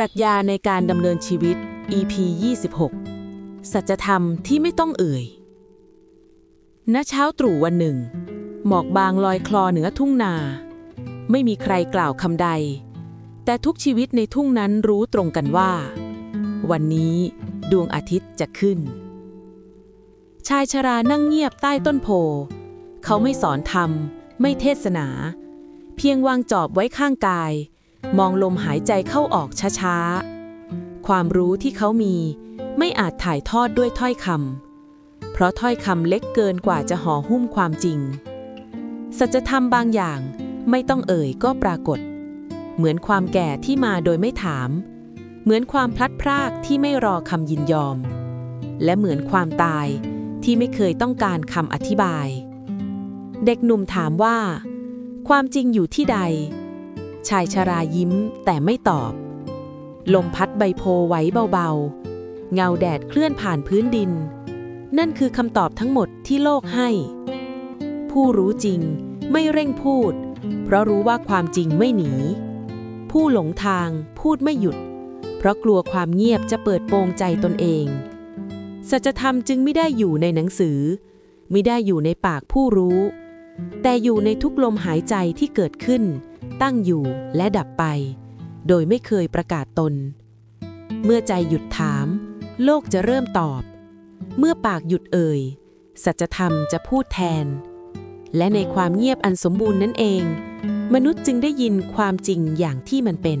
รัชญาในการดำเนินชีวิต EP 26 สัจธรรมที่ไม่ต้องเอ่ย ณ เช้าตรู่วันหนึ่ง หมอกบางลอยคลอเหนือทุ่งนา ไม่มีใครกล่าวคำใด แต่ทุกชีวิตในทุ่งนั้นรู้ตรงกันว่า วันนี้ดวงอาทิตย์จะขึ้น ชายชรานั่งเงียบใต้ต้นโพ เขาไม่สอนธรรม ไม่เทศนา เพียงวางจอบไว้ข้างกาย มองลมหายใจเข้าออกช้าๆ ความรู้ที่เขามีไม่อาจถ่ายทอดด้วยถ้อยคำ เพราะถ้อยคำเล็กเกินกว่าจะห่อหุ้มความจริง สัจธรรมบางอย่างไม่ต้องเอ่ยก็ปรากฏ เหมือนความแก่ที่มาโดยไม่ถาม เหมือนความพลัดพรากที่ไม่รอคำยินยอม และเหมือนความตายที่ไม่เคยต้องการคำอธิบาย เด็กหนุ่มถามว่า ความจริงอยู่ที่ใด ชายชรายิ้มแต่ไม่ตอบ ลมพัดใบโพไหวเบาๆ เงาแดดเคลื่อนผ่านพื้นดิน นั่นคือคำตอบทั้งหมดที่โลกให้ ผู้รู้จริงไม่เร่งพูด เพราะรู้ว่าความจริงไม่หนี ผู้หลงทางพูดไม่หยุด เพราะกลัวความเงียบจะเปิดโปงใจตนเอง สัจธรรมจึงไม่ได้อยู่ในหนังสือ ไม่ได้อยู่ในปากผู้รู้ แต่อยู่ในทุกลมหายใจที่เกิดขึ้น ตั้งอยู่และดับไป โดยไม่เคยประกาศตน เมื่อใจหยุดถาม โลกจะเริ่มตอบ เมื่อปากหยุดเอ่ย สัจธรรมจะพูดแทน และในความเงียบอันสมบูรณ์นั่นเอง มนุษย์จึงได้ยินความจริงอย่างที่มันเป็น